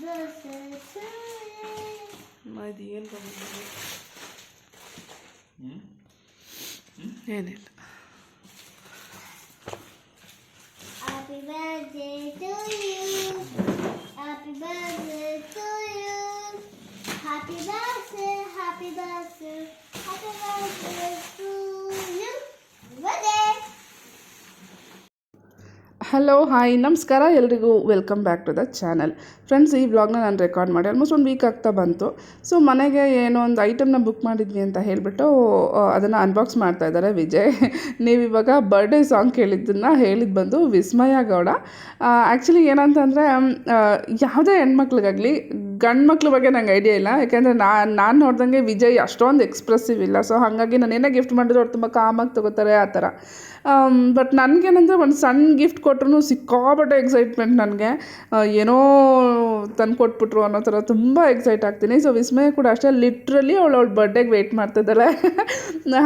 birthday to you. ಅದು ಏನು ಬಂದಿದೆ ಹ್ಞೂ ಏನಿಲ್ಲ Happy birthday to you. Happy birthday to you. Happy birthday, happy birthday, happy birthday to you. Birthday. Hello hi ನಮಸ್ಕಾರ, ಎಲ್ರಿಗೂ welcome back to the channel friends ಈ ವ್ಲಾಗ್ನ ನಾನು ರೆಕಾರ್ಡ್ ಮಾಡಿ ಆಲ್ಮೋಸ್ಟ್ ಒಂದು ವೀಕ್ ಆಗ್ತಾ ಬಂತು. ಸೊ ಮನೆಗೆ ಏನೋ ಒಂದು ಐಟಮ್ನ ಬುಕ್ ಮಾಡಿದ್ವಿ ಅಂತ ಹೇಳಿಬಿಟ್ಟು ಅದನ್ನು ಅನ್ಬಾಕ್ಸ್ ಮಾಡ್ತಾ ಇದ್ದಾರೆ ವಿಜಯ್. ನೀವು ಇವಾಗ ಬರ್ಡೇ ಸಾಂಗ್ ಕೇಳಿದ್ದನ್ನು ಹೇಳಿದ್ದು ಬಂದು ವಿಸ್ಮಯ ಗೌಡ. ಆ್ಯಕ್ಚುಲಿ ಏನಂತಂದರೆ ಯಾವುದೇ ಹೆಣ್ಮಕ್ಳಿಗಾಗಲಿ ಗಂಡು ಮಕ್ಳ ಬಗ್ಗೆ ನಂಗೆ ಐಡಿಯಾ ಇಲ್ಲ. ಯಾಕೆಂದರೆ ನಾನು ನಾನು ನೋಡ್ದಂಗೆ ವಿಜಯ್ ಅಷ್ಟೊಂದು ಎಕ್ಸ್ಪ್ರೆಸಿವ್ ಇಲ್ಲ. ಸೊ ಹಾಗಾಗಿ ನಾನು ಏನೇ ಗಿಫ್ಟ್ ಮಾಡಿದ್ರು ಅವ್ರು ತುಂಬ ಕಾಮಾಗಿ ತೊಗೋತಾರೆ, ಆ ಥರ. ಬಟ್ ನನಗೇನಂದರೆ ಒಂದು ಸಣ್ಣ ಗಿಫ್ಟ್ ಕೊಟ್ರು ಸಿಕ್ಕಾಪಟ್ಟೆ ಎಕ್ಸೈಟ್ಮೆಂಟ್ ನನಗೆ. ಏನೋ ತಂದು ಕೊಟ್ಬಿಟ್ರು ಅನ್ನೋ ಥರ ತುಂಬ ಎಕ್ಸೈಟ್ ಆಗ್ತೀನಿ. ಸೊ ವಿಸ್ಮಯ ಕೂಡ ಅಷ್ಟೇ. ಲಿಟ್ರಲಿ ಅವಳು ಅವಳ ಬರ್ಡೇಗೆ ವೆಯ್ಟ್ ಮಾಡ್ತಿದ್ದಾಳೆ.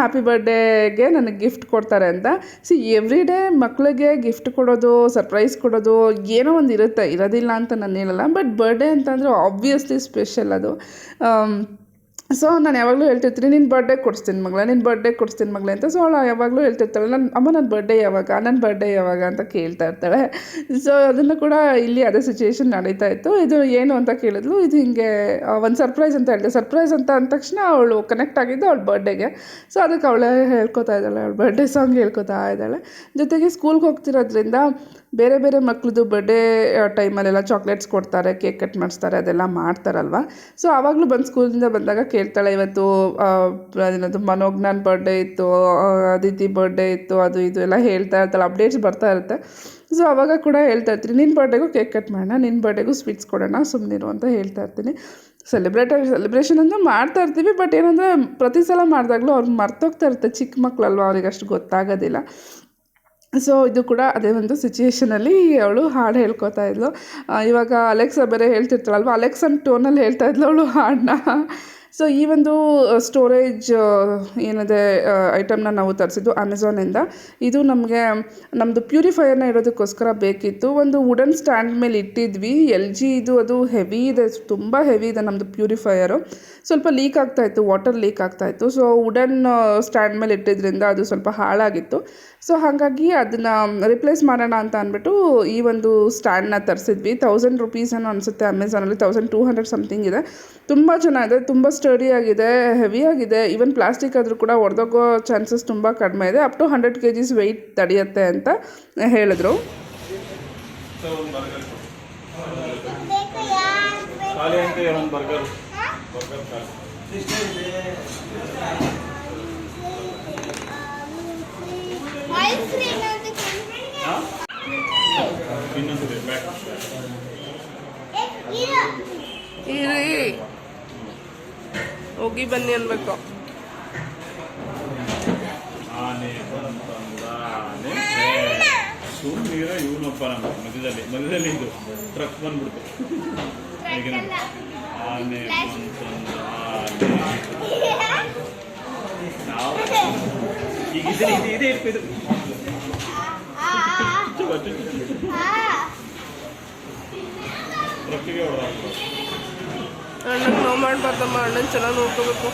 ಹ್ಯಾಪಿ ಬರ್ಡೇಗೆ ನನಗೆ ಗಿಫ್ಟ್ ಕೊಡ್ತಾರೆ ಅಂತ. ಸಿ ಎವ್ರಿ ಡೇ ಮಕ್ಕಳಿಗೆ ಗಿಫ್ಟ್ ಕೊಡೋದು ಸರ್ಪ್ರೈಸ್ ಕೊಡೋದು ಏನೋ ಒಂದು ಇರುತ್ತೆ. ಇರೋದಿಲ್ಲ ಅಂತ ನಾನು ಹೇಳಲ್ಲ. ಬಟ್ ಬರ್ಡೇ ಅಂತಂದರೆ ಆಬ್ವಿಯಸ್ಲಿ ಸ್ಪೆಷಲ್ ಅದು. ಆಮ್, ಸೊ ನಾನು ಯಾವಾಗಲೂ ಹೇಳ್ತಿರ್ತೀನಿ ನಿನ್ನ ಬರ್ಡೇ ಕೊಡಿಸ್ತೀನಿ ಮಗಳೇ ನಿನ್ನ ಬರ್ಡೇ ಕೊಡಿಸ್ತೀನಿ ಮಗಳೇ ಅಂತ. ಸೊ ಅವಳು ಯಾವಾಗಲೂ ಹೇಳ್ತಿರ್ತಾಳೆ ನನ್ನ ಅಮ್ಮ ನನ್ನ ಬರ್ಡೇ ಯಾವಾಗ ನನ್ನ ಬರ್ಡೇ ಯಾವಾಗ ಅಂತ ಕೇಳ್ತಾ ಇರ್ತಾಳೆ. ಸೊ ಅದನ್ನು ಕೂಡ ಇಲ್ಲಿ ಅದೇ ಸಿಚುವೇಶನ್ ನಡೀತಾ ಇತ್ತು. ಇದು ಏನು ಅಂತ ಕೇಳಿದ್ಲು, ಇದು ಹಿಂಗೆ ಒಂದು ಸರ್ಪ್ರೈಸ್ ಅಂತ ಹೇಳಿದೆ. ಸರ್ಪ್ರೈಸ್ ಅಂತ ಅಂದ ತಕ್ಷಣ ಅವಳು ಕನೆಕ್ಟ್ ಆಗಿದ್ದು ಅವಳ ಬರ್ಡೇಗೆ ಸೊ ಅದಕ್ಕೆ ಅವಳೇ ಹೇಳ್ಕೊತಾ ಇದ್ದಾಳೆ, ಅವಳು ಬರ್ಡೇ ಸಾಂಗ್ ಹೇಳ್ಕೊತಾ ಇದ್ದಾಳೆ. ಜೊತೆಗೆ ಸ್ಕೂಲ್ಗೆ ಹೋಗ್ತಿರೋದ್ರಿಂದ ಬೇರೆ ಬೇರೆ ಮಕ್ಳದ್ದು ಬರ್ಡೇ ಟೈಮಲ್ಲೆಲ್ಲ ಚಾಕ್ಲೇಟ್ಸ್ ಕೊಡ್ತಾರೆ ಕೇಕ್ ಕಟ್ ಮಾಡಿಸ್ತಾರೆ, ಅದೆಲ್ಲ ಮಾಡ್ತಾರಲ್ವ? ಸೊ ಆವಾಗಲೂ ಬಂದು ಸ್ಕೂಲಿಂದ ಬಂದಾಗ ಕೇಳ್ತಾಳೆ, ಇವತ್ತು ಅದೇನದು, ಮನೋಜ್ಞಾನ್ ಬರ್ಡೇ ಇತ್ತು ಅದಿತಿ ಬರ್ಡೇ ಇತ್ತು, ಅದು ಇದು ಎಲ್ಲ ಹೇಳ್ತಾ ಇರ್ತಾಳೆ ಅಪ್ಡೇಟ್ಸ್ ಬರ್ತಾ ಇರುತ್ತೆ. ಸೊ ಆವಾಗ ಕೂಡ ಹೇಳ್ತಾ ಇರ್ತೀನಿ ನಿನ್ನ ಬರ್ಡೇಗೂ ಕೇಕ್ ಕಟ್ ಮಾಡೋಣ ನಿನ್ನ ಬರ್ಡೇಗೂ ಸ್ವೀಟ್ಸ್ ಕೊಡೋಣ ಸುಮ್ಮನಿರು ಅಂತ ಹೇಳ್ತಾ ಇರ್ತೀನಿ. ಸೆಲೆಬ್ರೇಟ್ ಸೆಲೆಬ್ರೇಷನ್ ಅಂದರೆ ಮಾಡ್ತಾ ಇರ್ತೀವಿ ಬಟ್ ಏನಂದರೆ ಪ್ರತಿ ಸಲ ಮಾಡಿದಾಗಲೂ ಅವ್ರು ಮರ್ತೋಗ್ತಾ ಇರುತ್ತೆ. ಚಿಕ್ಕ ಮಕ್ಕಳಲ್ವ ಅವ್ರಿಗೆ ಅಷ್ಟು ಗೊತ್ತಾಗೋದಿಲ್ಲ. ಸೊ ಇದು ಕೂಡ ಅದೇ ಒಂದು ಸಿಚುಯೇಷನಲ್ಲಿ ಅವಳು ಹಾಡು ಹೇಳ್ಕೊತಾ ಇದ್ಲು. ಇವಾಗ ಅಲೆಕ್ಸಾ ಬೇರೆ ಹೇಳ್ತಿರ್ತಾಳಲ್ವ? ಅಲೆಕ್ಸನ್ ಟೋನಲ್ಲಿ ಹೇಳ್ತಾ ಇದ್ಲು, ಅವಳು ಹಾಡನ್ನ. ಸೊ ಈ ಒಂದು ಸ್ಟೋರೇಜ್ ಏನಿದೆ ಐಟಮ್ನ ನಾವು ತರಿಸಿದ್ದು ಅಮೆಝಾನಿಂದ ಇದು ನಮಗೆ ನಮ್ಮದು ಪ್ಯೂರಿಫೈಯರ್ನ ಇಡೋದಕ್ಕೋಸ್ಕರ ಬೇಕಿತ್ತು. ಒಂದು ವುಡನ್ ಸ್ಟ್ಯಾಂಡ್ ಮೇಲೆ ಇಟ್ಟಿದ್ವಿ. ಎಲ್ ಜಿ ಇದು, ಅದು ಹೆವಿ ಇದೆ. ತುಂಬ ಹೆವಿ ಇದೆ ನಮ್ಮದು ಪ್ಯೂರಿಫೈಯರು ಸ್ವಲ್ಪ ಲೀಕ್ ಆಗ್ತಾಯಿತ್ತು ವಾಟರ್ ಲೀಕ್ ಆಗ್ತಾಯಿತ್ತು ಸೊ ವುಡನ್ ಸ್ಟ್ಯಾಂಡ್ ಮೇಲೆ ಇಟ್ಟಿದ್ರಿಂದ ಅದು ಸ್ವಲ್ಪ ಹಾಳಾಗಿತ್ತು. ಸೊ ಹಾಗಾಗಿ ಅದನ್ನು ರಿಪ್ಲೇಸ್ ಮಾಡೋಣ ಅಂತ ಅಂದ್ಬಿಟ್ಟು ಈ ಒಂದು ಸ್ಟ್ಯಾಂಡ್ನ ತರಿಸಿದ್ವಿ. ತೌಸಂಡ್ ರುಪೀಸ್ ಏನೋ ಅನಿಸುತ್ತೆ ಅಮೆಝಾನಲ್ಲಿ ತೌಸಂಡ್ ಟೂ ಹಂಡ್ರೆಡ್ ಸಮಥಿಂಗ್ ಇದೆ. ತುಂಬ ಚೆನ್ನಾಗಿದೆ. ತುಂಬ ಸ್ಟಡಿ ಆಗಿದೆ ಹೆವಿ ಆಗಿದೆ. ಈವನ್ ಪ್ಲಾಸ್ಟಿಕ್ ಆದರೂ ಕೂಡ ಒಡೆದೋಗೋ ಚಾನ್ಸಸ್ ತುಂಬ ಕಡಿಮೆ ಇದೆ. Up to hundred K Gs weight ತಡೆಯುತ್ತೆ ಅಂತ ಹೇಳಿದ್ರು. ಇರಿ. ಹೋಗಿ ಬನ್ನಿ ಅನ್ಬೇಕು. ಆನೆ ಬಂತಂದ ಆನೆ? ಸುಮ್ಮನಿರ ಇವನೊಬ್ಬ ನಮ್ಮ ಮಧ್ಯದಲ್ಲಿ ಮಧ್ಯದಲ್ಲಿ ಇದು ಟ್ರಕ್ ಬಂದ್ಬಿಡ್ತು. ಆನೆ ನಾವು ಈಗ ಇದೆ ಇದೆ ಇದೆ ಇರ್ತಿದ್ರು. ಆ, ಆ, ಆ. ಟ್ರಕ್ಕಿಗೆ ಹೊಡೆದ ಅಣ್ಣಂಗೆ ನೋವು ಮಾಡಬಾರ್ದಮ್ಮ, ಅಣ್ಣನ ಚೆನ್ನಾಗಿ ನೋಡ್ಕೋಬೇಕು.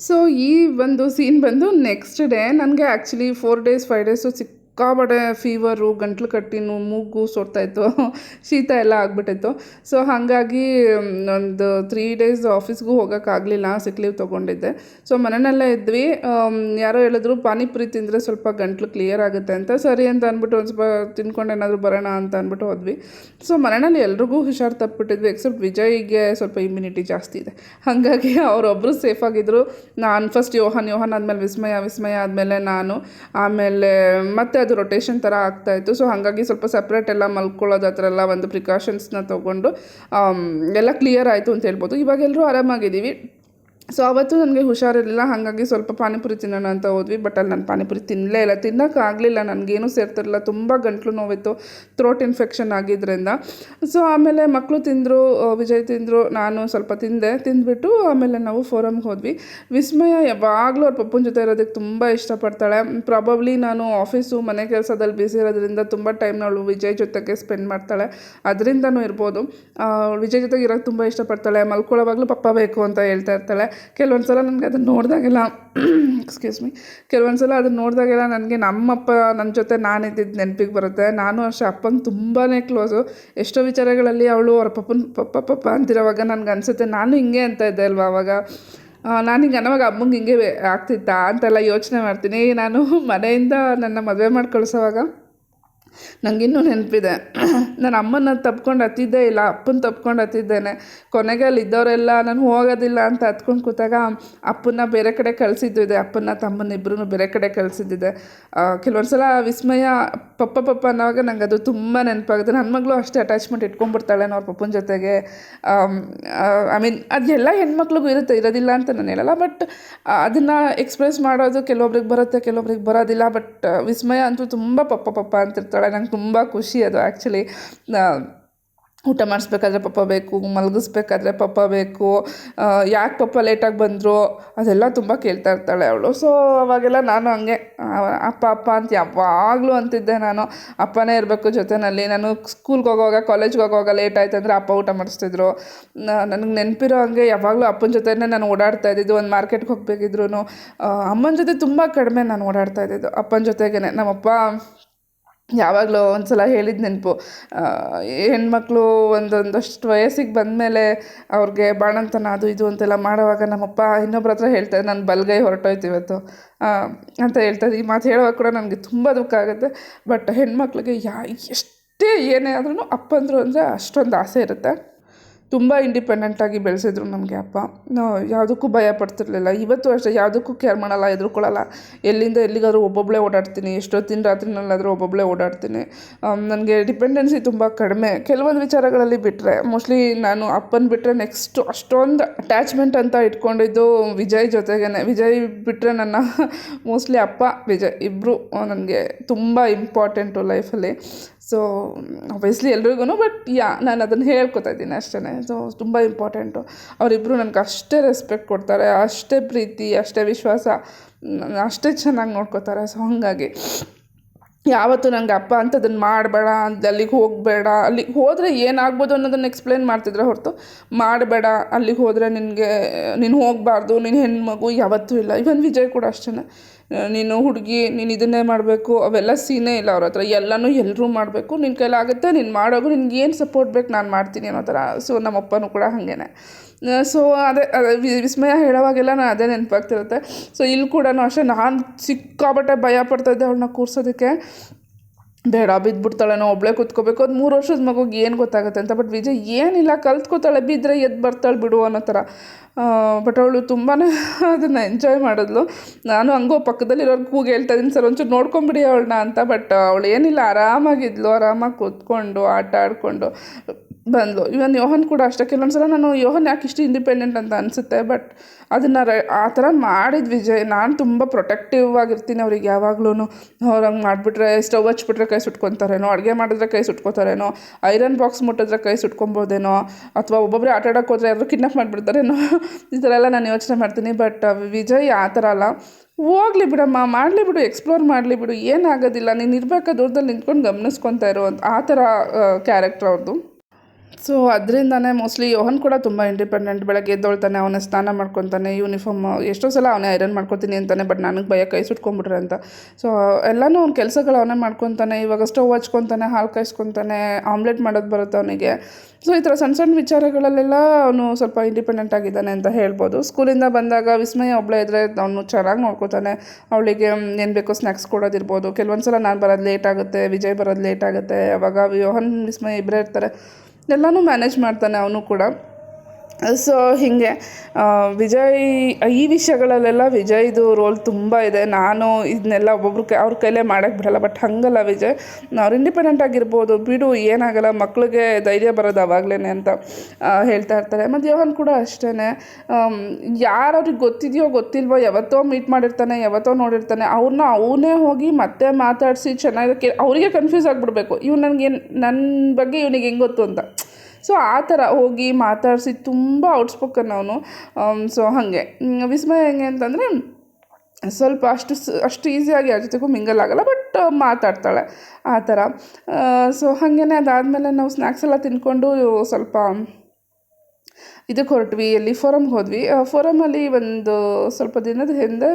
ಸೊ ಈ ಒಂದು ಸೀನ್ ಬಂದು ನೆಕ್ಸ್ಟ್ ಡೇ ನನಗೆ actually four days five days ಸಿಕ್ಕಾಬಡೆ fever ಗಂಟ್ಲು ಕಟ್ಟಿನು, ಮೂಗು ಸೊಡ್ತಾಯಿತ್ತು ಶೀತ ಎಲ್ಲ ಆಗ್ಬಿಟ್ಟಿತ್ತು. ಸೊ ಹಾಗಾಗಿ ಒಂದು ತ್ರೀ ಡೇಸ್ ಆಫೀಸ್ಗೂ ಹೋಗೋಕ್ಕಾಗಲಿಲ್ಲ ಸಿಕ್ ಲೀವ್ ತೊಗೊಂಡಿದ್ದೆ. ಸೊ ಮನೆಯಲ್ಲೇ ಇದ್ವಿ. ಯಾರೋ ಹೇಳಿದ್ರು, ಪಾನಿಪುರಿ ತಿಂದರೆ ಸ್ವಲ್ಪ ಗಂಟ್ಲು ಕ್ಲಿಯರ್ ಆಗುತ್ತೆ ಅಂತ. ಸರಿ ಅಂತ ಅಂದ್ಬಿಟ್ಟು ಒಂದು ಸ್ವಲ್ಪ ತಿನ್ಕೊಂಡು ಏನಾದರೂ ಬರೋಣ ಅಂತ ಅಂದ್ಬಿಟ್ಟು ಹೋದ್ವಿ. ಸೊ ಮನೆಯಲ್ಲಿ ಎಲ್ರಿಗೂ ಹುಷಾರು ತಪ್ಪಿಬಿಟ್ಟಿದ್ವಿ ಎಕ್ಸೆಪ್ಟ್ ವಿಜಯ್ಗೆ ಸ್ವಲ್ಪ ಇಮ್ಯುನಿಟಿ ಜಾಸ್ತಿ ಇದೆ. ಹಾಗಾಗಿ ಅವರೊಬ್ಬರು ಸೇಫ್ ಆಗಿದ್ದರು ನಾನು ಫಸ್ಟ್ ಯೋಹನ್ ಯೋಹನ್ ಆದಮೇಲೆ ವಿಸ್ಮಯ ವಿಸ್ಮಯ ಆದಮೇಲೆ ನಾನು. ಆಮೇಲೆ ಮತ್ತೆ ಅದು ರೊಟೇಷನ್ ಥರ ಆಗ್ತಾಯಿತ್ತು ಸೊ ಹಾಗಾಗಿ ಸ್ವಲ್ಪ ಸಪ್ರೇಟ್ ಎಲ್ಲ ಮಲ್ಕೊಳ್ಳೋದು ಆ ಥರ ಎಲ್ಲ ಒಂದು ಪ್ರಿಕಾಷನ್ಸ್ನ ತೊಗೊಂಡು ಎಲ್ಲ ಕ್ಲಿಯರ್ ಆಯಿತು ಅಂತ ಹೇಳ್ಬೋದು. ಇವಾಗೆಲ್ಲರೂ ಆರಾಮಾಗಿದ್ದೀವಿ. ಸೊ ಅವತ್ತು ನನಗೆ ಹುಷಾರಿರಲಿಲ್ಲ. ಹಾಗಾಗಿ ಸ್ವಲ್ಪ ಪಾನಿಪುರಿ ತಿನ್ನೋಣ ಅಂತ ಹೋದ್ವಿ. ಬಟ್ ಅಲ್ಲಿ ನಾನು ಪಾನಿಪುರಿ ತಿನ್ನಲೇ ಇಲ್ಲ. ತಿನ್ನೋಕ್ಕಾಗಲಿಲ್ಲ ನನಗೇನು ಸೇರ್ತಿರಲಿಲ್ಲ. ತುಂಬ ಗಂಟ್ಲು ನೋವಿತ್ತು. ಥ್ರೋಟ್ ಇನ್ಫೆಕ್ಷನ್ ಆಗಿದ್ದರಿಂದ ಸೊ ಆಮೇಲೆ ಮಕ್ಕಳು ತಿಂದರು ವಿಜಯ್ ತಿಂದರು. ನಾನು ಸ್ವಲ್ಪ ತಿಂದೆ. ತಿಂದ್ಬಿಟ್ಟು ಆಮೇಲೆ ನಾವು ಫೋರಮ್ಗೆ ಹೋದ್ವಿ. ವಿಸ್ಮಯ ಯಾವಾಗಲೂ ಅವ್ರ ಪಪ್ಪನ ಜೊತೆ ಇರೋದಕ್ಕೆ ತುಂಬ ಇಷ್ಟಪಡ್ತಾಳೆ. ಪ್ರಾಬಬ್ಲಿ ನಾನು ಆಫೀಸು ಮನೆ ಕೆಲಸದಲ್ಲಿ ಬ್ಯುಸಿ ಇರೋದ್ರಿಂದ ತುಂಬ ಟೈಮ್ನ ಅವಳು ವಿಜಯ್ ಜೊತೆಗೆ ಸ್ಪೆಂಡ್ ಮಾಡ್ತಾಳೆ. ಅದರಿಂದನೂ ಇರ್ಬೋದು. ವಿಜಯ್ ಜೊತೆಗೆ ಇರೋಕ್ಕೆ ತುಂಬ ಇಷ್ಟಪಡ್ತಾಳೆ. ಮಲ್ಕೊಳ್ಳೋವಾಗಲೂ ಪಪ್ಪ ಬೇಕು ಅಂತ ಹೇಳ್ತಾ ಇರ್ತಾಳೆ. ಕೆಲವೊಂದು ಸಲ ನನಗೆ ಅದನ್ನು ನೋಡಿದಾಗೆಲ್ಲ ಎಕ್ಸ್ಕ್ಯೂಸ್ ಮೀ ಕೆಲವೊಂದು ಸಲ ಅದನ್ನು ನೋಡಿದಾಗೆಲ್ಲ ನನಗೆ ನಮ್ಮಪ್ಪ ನನ್ನ ಜೊತೆ ನಾನು ಇದ್ದಿದ್ದು ನೆನಪಿಗೆ ಬರುತ್ತೆ. ನಾನು ಅಷ್ಟೇ ಅಪ್ಪಂಗೆ ತುಂಬಾ ಕ್ಲೋಸು ಎಷ್ಟೋ ವಿಚಾರಗಳಲ್ಲಿ ಅವಳು ಅವ್ರ ಪಪ್ಪನ, ಪಪ್ಪ ಪಪ್ಪ ಅಂತಿರೋವಾಗ ನನಗೆ ಅನಿಸುತ್ತೆ, ನಾನು ಹಿಂಗೆ ಅಂತ ಇದ್ದೆ ಅಲ್ವಾ ಅವಾಗ? ನಾನು ಹಿಂಗೆ ಅನ್ನೋವಾಗ ಅಮ್ಮಂಗೆ ಹಿಂಗೆ ಆಗ್ತಿತ್ತಾ? ಅಂತೆಲ್ಲ ಯೋಚನೆ ಮಾಡ್ತೀನಿ. ನಾನು ಮನೆಯಿಂದ ನನ್ನ ಮದುವೆ ಮಾಡಿ ಕಳಿಸೋವಾಗ ನನಗಿನ್ನೂ ನೆನಪಿದೆ. ನಾನು ಅಮ್ಮನ ತಪ್ಕೊಂಡು ಹತ್ತಿದ್ದೇ ಇಲ್ಲ, ಅಪ್ಪನ ತಪ್ಕೊಂಡು ಹತ್ತಿದ್ದೇನೆ. ಕೊನೆಗೆ ಅಲ್ಲಿ ಇದ್ದವರೆಲ್ಲ ನಾನು ಹೋಗೋದಿಲ್ಲ ಅಂತ ಹತ್ಕೊಂಡು ಕೂತಾಗ ಅಪ್ಪನ್ನ ಬೇರೆ ಕಡೆ ಕಳಿಸಿದ್ದು ಇದೆ ಅಪ್ಪನ ತಮ್ಮನ ಇಬ್ಬರೂ ಬೇರೆ ಕಡೆ ಕಳಿಸಿದ್ದಿದೆ. ಕೆಲವೊಂದು ಸಲ ವಿಸ್ಮಯ, ಪಪ್ಪ ಪಪ್ಪ ಅನ್ನೋವಾಗ ನಂಗೆ ಅದು ತುಂಬ ನೆನಪಾಗುತ್ತೆ. ನನ್ನ ಮಗಳು ಅಷ್ಟೇ ಅಟ್ಯಾಚ್ಮೆಂಟ್ ಇಟ್ಕೊಂಡ್ಬಿಡ್ತಾಳೆ ಅವ್ರ ಪಪ್ಪನ ಜೊತೆಗೆ. ಐ ಮೀನ್ ಅದು ಎಲ್ಲ ಹೆಣ್ಮಕ್ಳಿಗೂ ಇರುತ್ತೆ, ಇರೋದಿಲ್ಲ ಅಂತ ನಾನು ಹೇಳಲ್ಲ. ಬಟ್ ಅದನ್ನು ಎಕ್ಸ್ಪ್ರೆಸ್ ಮಾಡೋದು ಕೆಲವೊಬ್ರಿಗೆ ಬರುತ್ತೆ, ಕೆಲವೊಬ್ರಿಗೆ ಬರೋದಿಲ್ಲ. ಬಟ್ ವಿಸ್ಮಯ ಅಂತೂ ತುಂಬ ಪಪ್ಪ ಪಪ್ಪ ಅಂತಿರ್ತಾಳೆ. ನಂಗೆ ತುಂಬ ಖುಷಿ ಅದು ಆ್ಯಕ್ಚುಲಿ ಊಟ ಮಾಡಿಸ್ಬೇಕಾದ್ರೆ ಪಪ್ಪ ಬೇಕು, ಮಲಗಿಸ್ಬೇಕಾದ್ರೆ ಪಪ್ಪ ಬೇಕು ಯಾಕೆ ಪಪ್ಪ ಲೇಟಾಗಿ ಬಂದರು, ಅದೆಲ್ಲ ತುಂಬ ಕೇಳ್ತಾ ಇರ್ತಾಳೆ ಅವಳು. ಸೊ ಅವಾಗೆಲ್ಲ ನಾನು ಹಂಗೆ ಅಪ್ಪ ಅಪ್ಪ ಅಂತ ಯಾವಾಗಲೂ ಅಂತಿದ್ದೆ ನಾನು. ಅಪ್ಪನೇ ಇರಬೇಕು ಜೊತೆಯಲ್ಲಿ ನಾನು ಸ್ಕೂಲ್ಗೆ ಹೋಗುವಾಗ ಕಾಲೇಜ್ಗೆ ಹೋಗುವಾಗ ಲೇಟ್ ಆಯ್ತು ಅಂದರೆ ಅಪ್ಪ ಊಟ ಮಾಡಿಸ್ತಿದ್ರು. ನನಗೆ ನೆನಪಿರೋ ಹಂಗೆ ಯಾವಾಗಲೂ ಅಪ್ಪನ ಜೊತೆನೇ ನಾನು ಓಡಾಡ್ತಾ ಇದ್ದಿದ್ದು. ಒಂದು ಮಾರ್ಕೆಟ್ಗೆ ಹೋಗಬೇಕಿದ್ರು ಅಮ್ಮನ ಜೊತೆ ತುಂಬ ಕಡಿಮೆ ನಾನು ಓಡಾಡ್ತಾ ಇದ್ದಿದ್ದು. ಅಪ್ಪನ ಜೊತೆಗೇ ನಮ್ಮಪ್ಪ ಯಾವಾಗಲೂ ಒಂದು ಸಲ ಹೇಳಿದ ನೆನಪು. ಹೆಣ್ಮಕ್ಳು ಒಂದೊಂದಷ್ಟು ವಯಸ್ಸಿಗೆ ಬಂದಮೇಲೆ ಅವ್ರಿಗೆ ಬಾಣಂತನ ಅದು ಇದು ಅಂತೆಲ್ಲ ಮಾಡೋವಾಗ ನಮ್ಮಪ್ಪ ಇನ್ನೊಬ್ರ ಹತ್ರ ಹೇಳ್ತಾರೆ, ನಾನು ಬಲ್ಗೈ ಹೊರಟೋಯ್ತು ಇವತ್ತು. ಅಂತ ಹೇಳ್ತಾರೆ ಈ ಮಾತು ಹೇಳುವಾಗ ಕೂಡ ನನಗೆ ತುಂಬ ದುಃಖ ಆಗುತ್ತೆ. ಬಟ್ ಹೆಣ್ಮಕ್ಳಿಗೆ ಯಾ, ಎಷ್ಟೇ ಏನೇ ಆದ್ರೂ ಅಪ್ಪಂದರು ಅಂದರೆ ಅಷ್ಟೊಂದು ಆಸೆ ಇರುತ್ತೆ. ತುಂಬ ಇಂಡಿಪೆಂಡೆಂಟಾಗಿ ಬೆಳೆಸಿದ್ರು ನಮಗೆ ಅಪ್ಪ. ಯಾವುದಕ್ಕೂ ಭಯ ಪಡ್ತಿರ್ಲಿಲ್ಲ. ಇವತ್ತು ಅಷ್ಟೇ, ಯಾವುದಕ್ಕೂ ಕೇರ್ ಮಾಡಲ್ಲ, ಎದುರುಕೊಳ್ಳಲ್ಲ. ಎಲ್ಲಿಂದ ಎಲ್ಲಿಗಾದ್ರೂ ಒಬ್ಬೊಬ್ಬಳೇ ಓಡಾಡ್ತೀನಿ, ಎಷ್ಟೊತ್ತಿನ ರಾತ್ರಿನಲ್ಲಾದರೂ ಒಬ್ಬೊಬ್ಬಳೇ ಓಡಾಡ್ತೀನಿ. ನನಗೆ ಡಿಪೆಂಡೆನ್ಸಿ ತುಂಬ ಕಡಿಮೆ. ಕೆಲವೊಂದು ವಿಚಾರಗಳಲ್ಲಿ ಬಿಟ್ಟರೆ ಮೋಸ್ಟ್ಲಿ ನಾನು ಅಪ್ಪನ ಬಿಟ್ಟರೆ ನೆಕ್ಸ್ಟು ಅಷ್ಟೊಂದು ಅಟ್ಯಾಚ್ಮೆಂಟ್ ಅಂತ ಇಟ್ಕೊಂಡಿದ್ದು ವಿಜಯ್ ಜೊತೆಗೇ ವಿಜಯ್ ಬಿಟ್ಟರೆ ನನ್ನ ಮೋಸ್ಟ್ಲಿ ಅಪ್ಪ, ವಿಜಯ್ ಇಬ್ಬರು ನನಗೆ ತುಂಬ ಇಂಪಾರ್ಟೆಂಟು ಲೈಫಲ್ಲಿ ಸೊ ಒಬ್ವಿಯಸ್ಲಿ ಎಲ್ರಿಗೂ ಬಟ್ ಯಾ ನಾನು ಅದನ್ನು ಹೇಳ್ಕೊತಾ ಇದ್ದೀನಿ ಅಷ್ಟೇ ಸೊ ತುಂಬ ಇಂಪಾರ್ಟೆಂಟು ಅವರಿಬ್ಬರು ನನಗೆ ಅಷ್ಟೇ ರೆಸ್ಪೆಕ್ಟ್ ಕೊಡ್ತಾರೆ, ಅಷ್ಟೇ ಪ್ರೀತಿ, ಅಷ್ಟೇ ವಿಶ್ವಾಸ ಅಷ್ಟೇ ಚೆನ್ನಾಗಿ ನೋಡ್ಕೋತಾರೆ. ಸೊ ಹಾಗಾಗಿ ಯಾವತ್ತು ನನಗೆ ಅಪ್ಪ ಅಂಥದ್ದನ್ನು ಮಾಡಬೇಡ ಅಂತ ಅಲ್ಲಿಗೆ ಹೋಗಬೇಡ. ಅಲ್ಲಿಗೆ ಹೋದರೆ ಏನಾಗ್ಬೋದು ಅನ್ನೋದನ್ನು ಎಕ್ಸ್ಪ್ಲೇನ್ ಮಾಡ್ತಿದ್ರೆ ಹೊರತು ಮಾಡಬೇಡ. ಅಲ್ಲಿಗೆ ಹೋದರೆ ನಿನಗೆ, ನೀನು ಹೋಗಬಾರ್ದು, ನೀನು ಹೆಣ್ಮಗು ಯಾವತ್ತೂ ಇಲ್ಲ. ಇವನ್ ವಿಜಯ್ ಕೂಡ ಅಷ್ಟೇ ನೀನು ಹುಡುಗಿ, ನೀನು ಇದನ್ನೇ ಮಾಡಬೇಕು. ಅವೆಲ್ಲ ಸೀನೇ ಇಲ್ಲ ಅವ್ರ ಹತ್ರ. ಎಲ್ಲನೂ ಎಲ್ಲರೂ ಮಾಡಬೇಕು. ನಿನ್ನ ಕೈಲಾಗುತ್ತೆ, ನೀನು ಮಾಡೋಗು. ನಿನ್ಗೆ ಏನು ಸಪೋರ್ಟ್ ಬೇಕು ನಾನು ಮಾಡ್ತೀನಿ ಅನ್ನೋ ಥರ. ಸೊ ನಮ್ಮಪ್ಪನೂ ಕೂಡ ಹಾಗೇನೆ. ಸೊ ಅದೇ ಅದೇ ವಿಸ್ಮಯ ಹೇಳೋವಾಗೆಲ್ಲ ನಾನು ಅದೇ ನೆನಪಾಗ್ತಿರುತ್ತೆ. ಸೊ ಇಲ್ಲಿ ಕೂಡ ಅಷ್ಟೇ. ನಾನು ಸಿಕ್ಕಾಬಟ್ಟೆ ಭಯ ಪಡ್ತಾಯಿದ್ದೆ ಅವ್ಳನ್ನ ಕೂರ್ಸೋದಕ್ಕೆ. ಬೇಡ ಬಿದ್ದುಬಿಡ್ತಾಳೇನೋ ಒಬ್ಬಳೇ ಕೂತ್ಕೋಬೇಕು. ಅದು ಮೂರು ವರ್ಷದ ಮಗುಗೆ ಏನು ಗೊತ್ತಾಗುತ್ತೆ ಅಂತ. ಬಟ್ ವಿಜಯ್ ಏನಿಲ್ಲ, ಕಲ್ತ್ಕೋತಾಳೆ ಬಿದ್ದರೆ ಎದ್ದು ಬರ್ತಾಳೆ ಬಿಡು ಅನ್ನೋ ಥರ. ಬಟ್ ಅವಳು ತುಂಬಾ ಅದನ್ನು ಎಂಜಾಯ್ ಮಾಡಿದ್ಲು. ನಾನು ಹಂಗೋ ಪಕ್ಕದಲ್ಲಿರೋರು ಕೂಗಿ ಹೇಳ್ತಾ ಇದ್ದೀನಿ ಸರ್ ಒಂಚೂರು ನೋಡ್ಕೊಂಬಿಡಿ ಅವಳನ್ನ ಅಂತ. ಬಟ್ ಅವಳು ಏನಿಲ್ಲ, ಆರಾಮಾಗಿದ್ಲು, ಆರಾಮಾಗಿ ಕೂತ್ಕೊಂಡು, ಆಟ ಆಡಿಕೊಂಡು. ಬಂದ್ಲು. ಇವನ್ ಯೋಹನ್ ಕೂಡ ಅಷ್ಟೇ. ಕೆಲವೊಂದು ಸಲ ನಾನು, ಯೋಹನ್ ಯಾಕೆ ಇಷ್ಟು ಇಂಡಿಪೆಂಡೆಂಟ್ ಅಂತ ಅನಿಸುತ್ತೆ? ಬಟ್ ಅದನ್ನು ರ, ಆ ಥರ ಮಾಡಿದ ವಿಜಯ್. ನಾನು ತುಂಬ ಪ್ರೊಟೆಕ್ಟಿವ್ ಆಗಿರ್ತೀನಿ ಅವ್ರಿಗೆ. ಯಾವಾಗ್ಲೂ ಅವ್ರು ಹಂಗೆ ಮಾಡಿಬಿಟ್ರೆ ಸ್ಟವ್ ಹಚ್ಬಿಟ್ರೆ ಕೈ ಸುಟ್ಕೊತಾರೇನೋ, ಅಡುಗೆ ಮಾಡಿದ್ರೆ ಕೈ ಸುಟ್ಕೊತಾರೇನೋ ಐರನ್ ಬಾಕ್ಸ್ ಮುಟ್ಟಿದ್ರೆ ಕೈ ಸುಟ್ಕೊಬೋದೇನೋ, ಅಥವಾ ಒಬ್ಬೊಬ್ಬರೇ ಆಟ ಆಡೋಕೆ ಹೋದ್ರೆ ಯಾರು ಕಿಡ್ನಾಪ್ ಮಾಡಿಬಿಡ್ತಾರೇನೋ, ಈ ಥರ ಎಲ್ಲ ನಾನು ಯೋಚನೆ ಮಾಡ್ತೀನಿ. ಬಟ್ ವಿಜಯ್ ಆ ಥರ ಅಲ್ಲ. ಹೋಗ್ಲಿ ಬಿಡಮ್ಮ, ಮಾಡಲಿ ಬಿಡು ಎಕ್ಸ್ಪ್ಲೋರ್ ಮಾಡಲಿ ಬಿಡು ಏನಾಗೋದಿಲ್ಲ ನೀನು ಇರಬೇಕಾ ದೂರದಲ್ಲಿ ನಿಂತ್ಕೊಂಡು ಗಮನಿಸ್ಕೊತಾ ಇರೋ ಆ ಥರ ಕ್ಯಾರೆಕ್ಟರ್ ಅವ್ರದ್ದು ಸೊ ಅದರಿಂದನೇ ಮೋಸ್ಟ್ಲಿ ಯೋಹನ್ ಕೂಡ ತುಂಬ ಇಂಡಿಪೆಂಡೆಂಟ್ ಬೆಳಗ್ಗೆ ಎದ್ದೊಳ್ತಾನೆ, ಅವನೇ ಸ್ನಾನ ಮಾಡ್ಕೊತಾನೆ ಯೂನಿಫಾರ್ಮ್ ಎಷ್ಟೋ ಸಲ ಅವನೇ ಐರನ್ ಮಾಡ್ಕೊತೀನಿ ಅಂತಾನೆ ಬಟ್ ನನಗೆ ಭಯ ಕೈ ಸುಟ್ಕೊಂಡ್ಬಿಟ್ರೆ ಅಂತ. ಸೊ ಎಲ್ಲನೂ ಅವ್ನ ಕೆಲಸಗಳು ಅವನೇ ಮಾಡ್ಕೊತಾನೆ, ಇವಾಗ ಸ್ಟವ್ ಹಚ್ಕೊತಾನೆ, ಹಾಲು ಕಾಯಿಸ್ಕೊತಾನೆ, ಆಮ್ಲೆಟ್ ಮಾಡೋದು ಬರುತ್ತೆ ಅವನಿಗೆ. ಸೊ ಈ ಥರ ಸಣ್ಣ ಸಣ್ಣ ವಿಚಾರಗಳಲ್ಲೆಲ್ಲ ಅವನು ಸ್ವಲ್ಪ ಇಂಡಿಪೆಂಡೆಂಟ್ ಆಗಿದ್ದಾನೆ ಅಂತ ಹೇಳ್ಬೋದು. ಸ್ಕೂಲಿಂದ ಬಂದಾಗ ವಿಸ್ಮಯ ಒಬ್ಬಳೇ ಇದ್ದರೆ ಅವನು ಚೆನ್ನಾಗಿ ನೋಡ್ಕೊತಾನೆ. ಅವಳಿಗೆ ಏನು ಬೇಕೋ ಸ್ನ್ಯಾಕ್ಸ್ ಕೊಡೋದಿರ್ಬೋದು. ಕೆಲವೊಂದು ಸಲ ನಾನು ಬರೋದು ಲೇಟ್ ಆಗುತ್ತೆ, ವಿಜಯ್ ಬರೋದು ಲೇಟ್ ಆಗುತ್ತೆ. ಅವಾಗ ಯೋಹನ್, ವಿಸ್ಮಯ ಇಬ್ಬರೇ ಇರ್ತಾರೆ. ಎಲ್ಲನೂ ಮ್ಯಾನೇಜ್ ಮಾಡ್ತಾನೆ ಅವನು ಕೂಡ. ಸೊ ಹೀಗೆ ವಿಜಯ್, ಈ ವಿಷಯಗಳಲ್ಲೆಲ್ಲ ವಿಜಯ್ದು ರೋಲ್ ತುಂಬ ಇದೆ. ನಾನು ಇದನ್ನೆಲ್ಲ ಒಬ್ಬೊಬ್ರು ಕೈ, ಅವ್ರ ಕೈಲೇ ಮಾಡೋಕ್ಕೆ ಬಿಡಲ್ಲ ಬಟ್ ಹಾಗಲ್ಲ ವಿಜಯ್. ಅವ್ರು ಇಂಡಿಪೆಂಡೆಂಟ್ ಆಗಿರ್ಬೋದು. ಬಿಡು, ಏನಾಗಲ್ಲ. ಮಕ್ಳಿಗೆ ಧೈರ್ಯ ಬರೋದು ಅವಾಗಲೇ ಅಂತ ಹೇಳ್ತಾ ಇರ್ತಾರೆ. ಮತ್ತು ಯೋಹನ್ ಕೂಡ ಅಷ್ಟೇ ಯಾರವ್ರಿಗೆ ಗೊತ್ತಿದೆಯೋ ಗೊತ್ತಿಲ್ವೋ, ಯಾವತ್ತೋ ಮೀಟ್ ಮಾಡಿರ್ತಾನೆ, ಯಾವತ್ತೋ ನೋಡಿರ್ತಾನೆ ಅವ್ರನ್ನ ಅವನೇ ಹೋಗಿ ಮತ್ತೆ ಮಾತಾಡಿಸಿ ಚೆನ್ನಾಗಿ ಅವರಿಗೆ ಕನ್ಫ್ಯೂಸ್ ಆಗಿಬಿಡ್ಬೇಕು. ಇವ್ನು ನನಗೆ ನನ್ನ ಬಗ್ಗೆ ಇವನಿಗೆ ಹೆಂಗೆ ಗೊತ್ತು ಅಂತ. ಸೊ ಆ ಥರ ಹೋಗಿ ಮಾತಾಡಿಸಿ ತುಂಬ ಔಟ್ಸ್ಪೋಕನ್ ಅವನು. ಸೊ ಹಾಗೆ. ಮ್, ವಿಸ್ಮಯ ಹೆಂಗೆ ಅಂತಂದರೆ ಸ್ವಲ್ಪ ಅಷ್ಟು ಅಷ್ಟು ಈಸಿಯಾಗಿ ಯಾರ ಜೊತೆಗೂ ಮಿಂಗಲ್ ಆಗಲ್ಲ ಬಟ್ ಮಾತಾಡ್ತಾಳೆ ಆ ಥರ. ಸೊ ಹಾಗೇನೆ ಅದಾದಮೇಲೆ ನಾವು ಸ್ನ್ಯಾಕ್ಸ್ ಎಲ್ಲ ತಿನ್ಕೊಂಡು ಸ್ವಲ್ಪ ಇದಕ್ಕೆ ಹೊರಟ್ವಿ ಎಲ್ಲಿ ಫೋರಮ್ಗೆ ಹೋದ್ವಿ. ಫೋರಮಲ್ಲಿ ಒಂದು ಸ್ವಲ್ಪ ದಿನದ ಹಿಂದೆ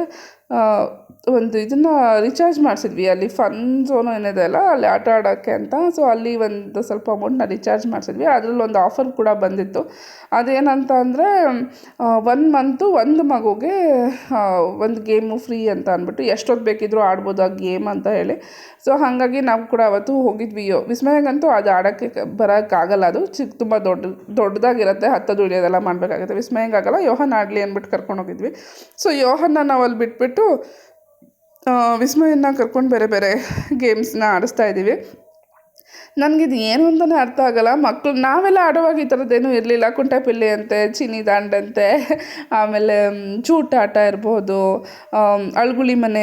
ಒಂದು ಇದನ್ನು ರಿಚಾರ್ಜ್ ಮಾಡಿಸಿದ್ವಿ. ಅಲ್ಲಿ ಫನ್ ಝೋನು ಏನಿದೆ ಅಲ್ಲ, ಅಲ್ಲಿ ಆಟ ಆಡೋಕ್ಕೆ ಅಂತ. ಸೊ ಅಲ್ಲಿ ಒಂದು ಸ್ವಲ್ಪ ಅಮೌಂಟ್ನ ರಿಚಾರ್ಜ್ ಮಾಡಿಸಿದ್ವಿ. ಅದರಲ್ಲಿ ಒಂದು ಆಫರ್ ಕೂಡ ಬಂದಿತ್ತು. ಅದೇನಂತ ಅಂದರೆ ಒನ್ ಮಂತು ಒಂದು ಮಗುಗೆ ಒಂದು ಗೇಮು ಫ್ರೀ ಅಂತ ಅಂದ್ಬಿಟ್ಟು ಎಷ್ಟೊತ್ತು ಬೇಕಿದ್ರೂ ಆಡ್ಬೋದು ಆ ಗೇಮ್ ಅಂತ ಹೇಳಿ. ಸೊ ಹಾಗಾಗಿ ನಾವು ಕೂಡ ಅವತ್ತು ಹೋಗಿದ್ವಿ. ವಿಸ್ಮಯಗಂತೂ ಅದು ಆಡೋಕ್ಕೆ ಬರೋಕ್ಕಾಗಲ್ಲ ಅದು. ಚಿಕ್ಕ ತುಂಬ ದೊಡ್ಡ, ದೊಡ್ಡದಾಗಿರುತ್ತೆ. ಹತ್ತದು ಇಳಿಯೋದೆಲ್ಲ ಮಾಡಬೇಕಾಗುತ್ತೆ. ವಿಸ್ಮಯಂಗಾಗಲ್ಲ. ಯೋಹನ್ ಆಡಲಿ ಅಂದ್ಬಿಟ್ಟು ಕರ್ಕೊಂಡು ಹೋಗಿದ್ವಿ ಸೊ ಯೋಹನ್ನ ನಾವು ಅಲ್ಲಿ ಬಿಟ್ಬಿಟ್ಟು ಆ, ವಿಸ್ಮಯನ್ನ ಕರ್ಕೊಂಡು ಬೇರೆ ಬೇರೆ ಗೇಮ್ಸ್ನ ಆಡಿಸ್ತಾ ಇದ್ದೀವಿ. ನನಗಿದು ಏನು ಅಂತಲೇ ಅರ್ಥ ಆಗಲ್ಲ. ಮಕ್ಕಳು ನಾವೆಲ್ಲ ಆಡುವಾಗ ಈ ಥರದ್ದೇನು ಇರಲಿಲ್ಲ. ಕುಂಟೆಪಿಲ್ಲಿ ಅಂತೆ ಚೀನಿ ದಾಂಡಂತೆ, ಆಮೇಲೆ ಚೂಟ ಆಟ ಇರ್ಬೋದು ಅಳ್ಗುಳಿ ಮನೆ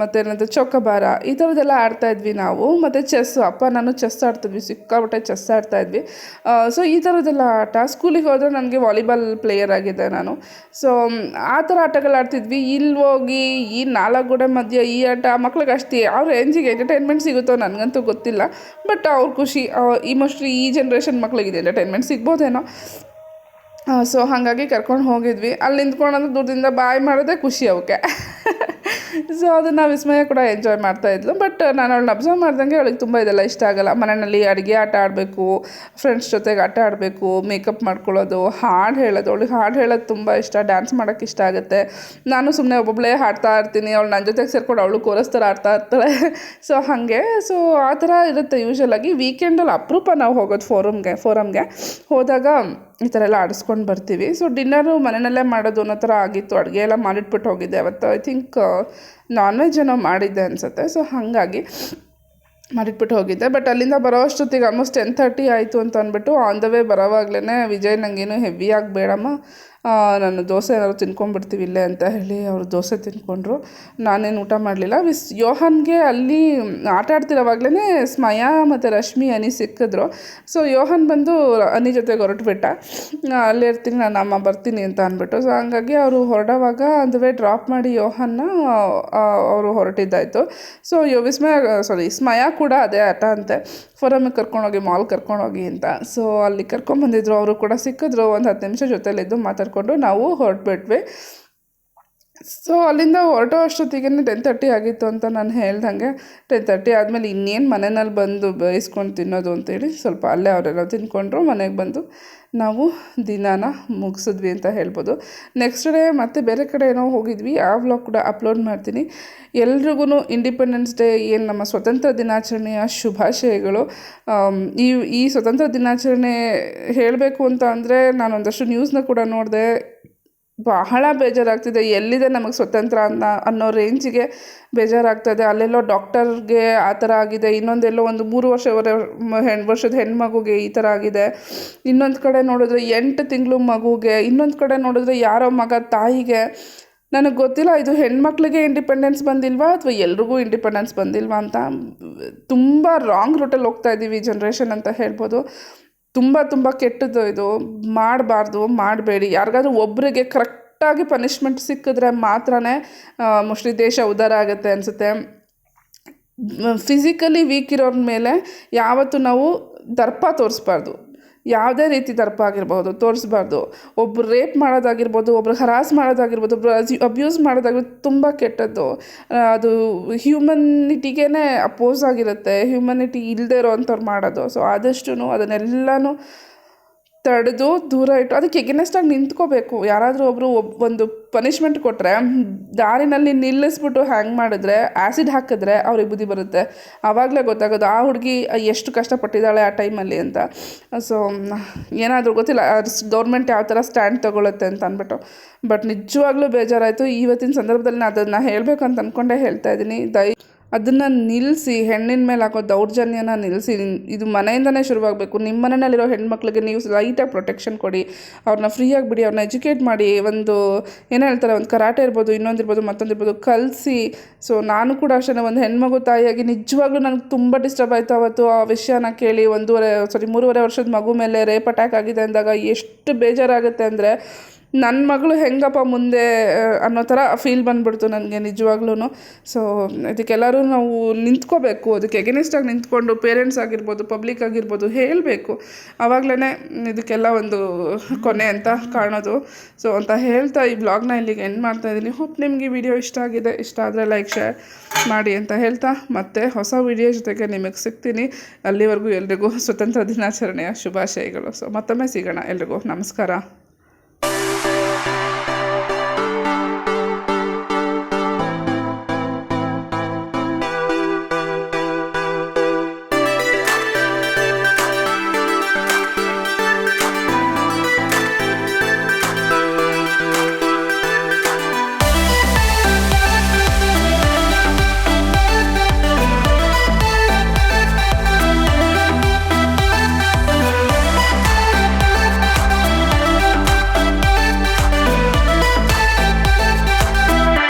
ಮತ್ತೇನಂತ ಚೌಕಬಾರ ಈ ಥರದ್ದೆಲ್ಲ ಆಡ್ತಾ ಇದ್ವಿ ನಾವು. ಮತ್ತು ಚೆಸ್ಸು ಅಪ್ಪ ನಾನು ಚೆಸ್ ಆಡ್ತಿದ್ವಿ ಸಿಕ್ಕಾಬಿಟ್ಟೆ ಚೆಸ್ ಆಡ್ತಾ ಇದ್ವಿ. ಸೊ ಈ ಥರದ್ದೆಲ್ಲ ಆಟ. ಸ್ಕೂಲಿಗೆ ಹೋದರೆ ನನಗೆ ವಾಲಿಬಾಲ್ ಪ್ಲೇಯರ್ ಆಗಿದೆ ನಾನು. ಸೊ ಆ ಥರ ಆಟಗಳು ಆಡ್ತಿದ್ವಿ. ಇಲ್ಲಿ ಹೋಗಿ, ಈ ನಾಲ್ಕು ಗೋಡೆ ಮಧ್ಯೆ ಈ ಆಟ, ಮಕ್ಳಿಗೆ ಅಷ್ಟೇ. ಅವ್ರ ರೇಂಜಿಗೆ ಎಂಟರ್ಟೈನ್ಮೆಂಟ್ ಸಿಗುತ್ತೋ ನನಗಂತೂ ಗೊತ್ತಿಲ್ಲ. ಬಟ್ ಅವ್ರ ಖುಷಿ ಈ ಮೋಸ್ಟ್ಲಿ ಈ ಜನ್ರೇಷನ್ ಮಕ್ಳಿಗೆ ಎಂಟರ್ಟೈನ್ಮೆಂಟ್ ಸಿಗ್ಬೋದೇನೋ. ಸೊ ಹಾಗಾಗಿ ಕರ್ಕೊಂಡು ಹೋಗಿದ್ವಿ. ಅಲ್ಲಿ ನಿಂತ್ಕೊಂಡು ದೂರದಿಂದ ಬಾಯ್ ಮಾಡೋದೇ ಖುಷಿ ಅವಕ್ಕೆ. ಸೊ ಅದನ್ನು ವಿಸ್ಮಯ ಕೂಡ ಎಂಜಾಯ್ ಮಾಡ್ತಾ ಇದ್ಲು. ಬಟ್ ನಾನು ಅವಳನ್ನ ಅಬ್ಸರ್ವ್ ಮಾಡ್ದಂಗೆ ಅವಳಿಗೆ ತುಂಬ ಇದೆಲ್ಲ ಇಷ್ಟ ಆಗಲ್ಲ. ಮನೆಯಲ್ಲಿ ಅಡುಗೆ, ಆಟ ಆಡಬೇಕು ಫ್ರೆಂಡ್ಸ್ ಜೊತೆಗೆ ಆಟ ಆಡಬೇಕು ಮೇಕಪ್ ಮಾಡ್ಕೊಳ್ಳೋದು, ಹಾಡು ಹೇಳೋದು. ಅವಳಿಗೆ ಹಾಡು ಹೇಳೋದು ತುಂಬ ಇಷ್ಟ. ಡ್ಯಾನ್ಸ್ ಮಾಡೋಕ್ಕೆ ಇಷ್ಟ ಆಗುತ್ತೆ. ನಾನು ಸುಮ್ಮನೆ ಒಬ್ಬೊಬ್ಬಳೇ ಹಾಡ್ತಾ ಇರ್ತೀನಿ. ಅವಳು ನನ್ನ ಜೊತೆಗೆ ಸೇರ್ಕೊಂಡು ಅವಳು ಕೋರಸ್ ಥರ ಆಡ್ತಾ ಇರ್ತಾಳೆ. ಸೊ ಹಾಗೆ. ಸೊ ಆ ಥರ ಇರುತ್ತೆ ಯೂಶಲಾಗಿ ವೀಕೆಂಡಲ್ಲಿ ಅಪರೂಪ ನಾವು ಹೋಗೋದು ಫೋರಮ್ಗೆ ಫೋರಮ್ಗೆ ಹೋದಾಗ ಈ ಥರ ಎಲ್ಲ ಆಡಿಸ್ಕೊಂಡು ಬರ್ತೀವಿ. ಸೊ ಡಿನ್ನರು ಮನೆಯಲ್ಲೇ ಮಾಡೋದು ಅನ್ನೋ ಥರ ಆಗಿತ್ತು. ಅಡುಗೆ ಎಲ್ಲ ಮಾಡಿಟ್ಬಿಟ್ಟು ಹೋಗಿದ್ದೆ ಅವತ್ತು. ಐ ಥಿಂಕ್ ನಾನ್ ವೆಜ್ ಏನೋ ಮಾಡಿದ್ದೆ ಅನಿಸುತ್ತೆ. ಸೊ ಹಾಗಾಗಿ ಮಾಡಿಟ್ಬಿಟ್ಟು ಹೋಗಿದ್ದೆ. ಬಟ್ ಅಲ್ಲಿಂದ ಬರೋ ಅಷ್ಟೊತ್ತಿಗೆ ಆಲ್ಮೋಸ್ಟ್ ಟೆನ್ ಥರ್ಟಿ ಆಯಿತು ಅಂತ ಅಂದ್ಬಿಟ್ಟು ಆನ್ ದ ವೇ ಬರೋವಾಗ್ಲೇ ವಿಜಯ್ ನನಗೇನು ಹೆವಿಯಾಗಿ ಬೇಡಮ್ಮ. ನಾನು ದೋಸೆ ಏನಾದ್ರು ತಿನ್ಕೊಂಡ್ಬಿಡ್ತೀವಿ ಇಲ್ಲೇ ಅಂತ ಹೇಳಿ ಅವರು ದೋಸೆ ತಿನ್ಕೊಂಡ್ರು. ನಾನೇನು ಊಟ ಮಾಡಲಿಲ್ಲ. ಮಿಸ್ ಯೋಹನ್ಗೆ ಅಲ್ಲಿ ಆಟ ಆಡ್ತಿರೋವಾಗ್ಲೇ ಸ್ಮಯಾ ಮತ್ತು ರಶ್ಮಿ ಅನಿ ಸಿಕ್ಕಿದ್ರು. ಸೊ ಯೋಹನ್ ಬಂದು ಅನಿ ಜೊತೆಗೆ ಹೊರಟ್ಬಿಟ್ಟ. ಅಲ್ಲಿ ಇರ್ತೀನಿ ನಾನು ಅಮ್ಮ ಬರ್ತೀನಿ ಅಂತ ಅಂದ್ಬಿಟ್ಟು. ಸೊ ಹಂಗಾಗಿ ಅವರು ಹೊರಡೋವಾಗ ಒಂದು ವೇ ಡ್ರಾಪ್ ಮಾಡಿ ಯೋಹನ್ನ ಅವರು ಹೊರಟಿದ್ದಾಯಿತು. ಸೊ ಯೋ, ವಿಸ್ಮಯ ಸಾರಿ ಸ್ಮಯ ಕೂಡ ಅದೇ ಆಟ ಅಂತೆ. ಫೋರಮಿಗೆ ಕರ್ಕೊಂಡೋಗಿ ಮಾಲ್ ಕರ್ಕೊಂಡೋಗಿ ಅಂತ. ಸೊ ಅಲ್ಲಿ ಕರ್ಕೊಂಡ್ಬಂದಿದ್ರು ಅವರು ಕೂಡ ಸಿಕ್ಕಿದ್ರು. ಒಂದು ಹತ್ತು ನಿಮಿಷ ಜೊತೆಲಿದ್ದು ಮಾತಾಡಿಕೊಂಡು ನಾವು ಹೊರಟ್ಬಿಟ್ವಿ. ಸೊ ಅಲ್ಲಿಂದ ಹೊರಟೋ ಅಷ್ಟೊತ್ತಿಗೆ ಟೆನ್ ತರ್ಟಿ ಆಗಿತ್ತು ಅಂತ ನಾನು ಹೇಳ್ದಂಗೆ. ಟೆನ್ ತರ್ಟಿ ಆದಮೇಲೆ ಇನ್ನೇನು ಮನೆಯಲ್ಲಿ ಬಂದು ಬೇಯಿಸ್ಕೊಂಡು ತಿನ್ನೋದು ಅಂತೇಳಿ ಸ್ವಲ್ಪ ಅಲ್ಲೇ ಅವರೆಲ್ಲ ತಿನ್ಕೊಂಡ್ರು ಮನೆಗೆ ಬಂದು ನಾವು ದಿನಾನ ಮುಗಿಸಿದ್ವಿ ಅಂತ ಹೇಳ್ಬೋದು. ನೆಕ್ಸ್ಟ್ ಡೇ ಮತ್ತೆ ಬೇರೆ ಕಡೆ ಏನೋ ಹೋಗಿದ್ವಿ. ಆ ವ್ಲಾಗ್ ಕೂಡ ಅಪ್ಲೋಡ್ ಮಾಡ್ತೀನಿ. ಎಲ್ರಿಗೂ ಇಂಡಿಪೆಂಡೆನ್ಸ್ ಡೇ ಏನು ನಮ್ಮ ಸ್ವತಂತ್ರ ದಿನಾಚರಣೆಯ ಶುಭಾಶಯಗಳು. ಈ ಈ ಸ್ವತಂತ್ರ ದಿನಾಚರಣೆ ಹೇಳಬೇಕು ಅಂತ ಅಂದರೆ ನಾನೊಂದಷ್ಟು ನ್ಯೂಸ್ನ ಕೂಡ ನೋಡಿದೆ. ಬಹಳ ಬೇಜಾರಾಗ್ತಿದೆ. ಎಲ್ಲಿದೆ ನಮಗೆ ಸ್ವತಂತ್ರ ಅನ್ನ, ಅನ್ನೋ ರೇಂಜಿಗೆ ಬೇಜಾರಾಗ್ತದೆ. ಅಲ್ಲೆಲ್ಲೋ ಡಾಕ್ಟರ್ಗೆ ಆ ಥರ ಆಗಿದೆ. ಇನ್ನೊಂದೆಲ್ಲೋ ಒಂದು ಮೂರು ವರ್ಷ ಹೆಣ್ಣು ವರ್ಷದ ಹೆಣ್ಮಗುಗೆ ಈ ಥರ ಆಗಿದೆ. ಇನ್ನೊಂದು ಕಡೆ ನೋಡಿದ್ರೆ ಎಂಟು ತಿಂಗಳು ಮಗುಗೆ, ಇನ್ನೊಂದು ಕಡೆ ನೋಡಿದ್ರೆ ಯಾರೋ ಮಗ ತಾಯಿಗೆ. ನನಗೆ ಗೊತ್ತಿಲ್ಲ, ಇದು ಹೆಣ್ಮಕ್ಳಿಗೆ ಇಂಡಿಪೆಂಡೆನ್ಸ್ ಬಂದಿಲ್ವಾ ಅಥವಾ ಎಲ್ರಿಗೂ ಇಂಡಿಪೆಂಡೆನ್ಸ್ ಬಂದಿಲ್ವಾ ಅಂತ. ತುಂಬ ರಾಂಗ್ ರೂಟಲ್ಲಿ ಹೋಗ್ತಾ ಇದ್ದೀವಿ ಜನ್ರೇಷನ್ ಅಂತ ಹೇಳ್ಬೋದು. ತುಂಬ ತುಂಬ ಕೆಟ್ಟದ್ದು ಇದು. ಮಾಡಬಾರ್ದು, ಮಾಡಬೇಡಿ. ಯಾರಿಗಾದ್ರೂ ಒಬ್ಬರಿಗೆ ಕರೆಕ್ಟಾಗಿ ಪನಿಷ್ಮೆಂಟ್ ಸಿಕ್ಕಿದ್ರೆ ಮಾತ್ರನೇ ಮೋಸ್ಟ್ಲಿ ದೇಶ ಉದಾರ ಆಗುತ್ತೆ ಅನಿಸುತ್ತೆ. ಫಿಸಿಕಲಿ ವೀಕ್ ಇರೋರ ಮೇಲೆ ಯಾವತ್ತೂ ನಾವು ದರ್ಪ ತೋರಿಸ್ಬಾರ್ದು. ಯಾವುದೇ ರೀತಿ ದರ್ಪ ಆಗಿರ್ಬೋದು, ತೋರಿಸ್ಬಾರ್ದು. ಒಬ್ರು ರೇಪ್ ಮಾಡೋದಾಗಿರ್ಬೋದು, ಒಬ್ರು ಹರಾಸ್ ಮಾಡೋದಾಗಿರ್ಬೋದು, ಒಬ್ರು ಅಬ್ಯೂಸ್ ಮಾಡೋದಾಗಿರ್ಬೋದು, ತುಂಬ ಕೆಟ್ಟದ್ದು. ಅದು ಹ್ಯೂಮನಿಟಿಗೇ ಅಪೋಸ್ ಆಗಿರುತ್ತೆ. ಹ್ಯೂಮನಿಟಿ ಇಲ್ಲದೆ ಇರೋ ಅಂಥವ್ರು ಮಾಡೋದು. ಸೊ ಆದಷ್ಟು ಅದನ್ನೆಲ್ಲನೂ ತಡೆದು ದೂರ ಇಟ್ಟು ಅದಕ್ಕೆ ಎಗನೆಸ್ಟಾಗಿ ನಿಂತ್ಕೋಬೇಕು. ಯಾರಾದರೂ ಒಬ್ಬರು ಒಂದು ಪನಿಷ್ಮೆಂಟ್ ಕೊಟ್ಟರೆ ದಾರಿನಲ್ಲಿ ನಿಲ್ಲಿಸ್ಬಿಟ್ಟು ಹ್ಯಾಂಗ್ ಮಾಡಿದ್ರೆ ಆ್ಯಸಿಡ್ ಹಾಕಿದ್ರೆ ಅವ್ರಿಗೆ ಬುದ್ಧಿ ಬರುತ್ತೆ. ಆವಾಗಲೇ ಗೊತ್ತಾಗೋದು, ಆ ಹುಡುಗಿ ಎಷ್ಟು ಕಷ್ಟಪಟ್ಟಿದ್ದಾಳೆ ಆ ಟೈಮಲ್ಲಿ ಅಂತ. ಸೊ ಏನಾದರೂ ಗೊತ್ತಿಲ್ಲ ಗೌರ್ಮೆಂಟ್ ಯಾವ ಥರ ಸ್ಟ್ಯಾಂಡ್ ತೊಗೊಳುತ್ತೆ ಅಂತ ಅಂದ್ಬಿಟ್ಟು ಬಟ್ ನಿಜವಾಗ್ಲೂ ಬೇಜಾರಾಯಿತು. ಇವತ್ತಿನ ಸಂದರ್ಭದಲ್ಲಿ ನಾನು ಅದನ್ನು ಹೇಳಬೇಕು ಅಂತ ಅಂದ್ಕೊಂಡೇ ಹೇಳ್ತಾ ಇದ್ದೀನಿ. ದಯ ಅದನ್ನು ನಿಲ್ಲಿಸಿ ಹೆಣ್ಣಿನ ಮೇಲೆ ಹಾಕೋ ದೌರ್ಜನ್ಯನ ನಿಲ್ಲಿಸಿ ಇದು ಮನೆಯಿಂದನೇ ಶುರುವಾಗಬೇಕು. ನಿಮ್ಮ ಮನೆಯಲ್ಲಿರೋ ಹೆಣ್ಮಕ್ಳಿಗೆ ನೀವು ಲೈಟಾಗಿ ಪ್ರೊಟೆಕ್ಷನ್ ಕೊಡಿ ಅವ್ರನ್ನ ಫ್ರೀಯಾಗಿ ಬಿಡಿ ಅವ್ರನ್ನ ಎಜುಕೇಟ್ ಮಾಡಿ, ಒಂದು ಏನು ಹೇಳ್ತಾರೆ, ಒಂದು ಕರಾಟೆ ಇರ್ಬೋದು, ಇನ್ನೊಂದು ಇರ್ಬೋದು, ಮತ್ತೊಂದು ಇರ್ಬೋದು, ಕಲಿಸಿ. ಸೊ ನಾನು ಕೂಡ ಅಷ್ಟೇ ಒಂದು ಹೆಣ್ಮಗು ತಾಯಿಯಾಗಿ ನಿಜವಾಗ್ಲೂ ನನಗೆ ತುಂಬ ಡಿಸ್ಟರ್ಬ್ ಆಯಿತು ಅವತ್ತು ಆ ವಿಷಯನ ಕೇಳಿ, ಒಂದೂವರೆ ಸಾರಿ ಮೂರುವರೆ ವರ್ಷದ ಮಗು ಮೇಲೆ ರೇಪ್ ಅಟ್ಯಾಕ್ ಆಗಿದೆ ಅಂದಾಗ ಎಷ್ಟು ಬೇಜಾರಾಗುತ್ತೆ ಅಂದರೆ ನನ್ನ ಮಗಳು ಹೆಂಗಪ್ಪ ಮುಂದೆ ಅನ್ನೋ ಥರ ಫೀಲ್ ಬಂದ್ಬಿಡ್ತು ನನಗೆ ನಿಜವಾಗ್ಲೂ ಸೊ ಇದಕ್ಕೆಲ್ಲರೂ ನಾವು ನಿಂತ್ಕೋಬೇಕು. ಅದಕ್ಕೆ ಎಗನಿಸ್ಟಾಗಿ ನಿಂತ್ಕೊಂಡು ಪೇರೆಂಟ್ಸ್ ಆಗಿರ್ಬೋದು ಪಬ್ಲಿಕ್ ಆಗಿರ್ಬೋದು ಹೇಳಬೇಕು. ಆವಾಗಲೇ ಇದಕ್ಕೆಲ್ಲ ಒಂದು ಕೊನೆ ಅಂತ ಕಾಣೋದು. ಸೊ ಅಂತ ಹೇಳ್ತಾ ಈ ಬ್ಲಾಗ್ನ ಇಲ್ಲಿಗೆ ಎಂಡ್ ಮಾಡ್ತಾ ಇದ್ದೀನಿ. ಹೋಪ್ ನಿಮಗೆ ವಿಡಿಯೋ ಇಷ್ಟ ಆಗಿದೆ. ಇಷ್ಟ ಆದರೆ ಲೈಕ್ ಶೇರ್ ಮಾಡಿ ಅಂತ ಹೇಳ್ತಾ. ಮತ್ತೆ ಹೊಸ ವಿಡಿಯೋ ಜೊತೆಗೆ ನಿಮಗೆ ಸಿಗ್ತೀನಿ. ಅಲ್ಲಿವರೆಗೂ ಎಲ್ರಿಗೂ ಸ್ವತಂತ್ರ ದಿನಾಚರಣೆಯ ಶುಭಾಶಯಗಳು. ಸೊ ಮತ್ತೊಮ್ಮೆ ಸಿಗೋಣ ಎಲ್ರಿಗೂ. ನಮಸ್ಕಾರ.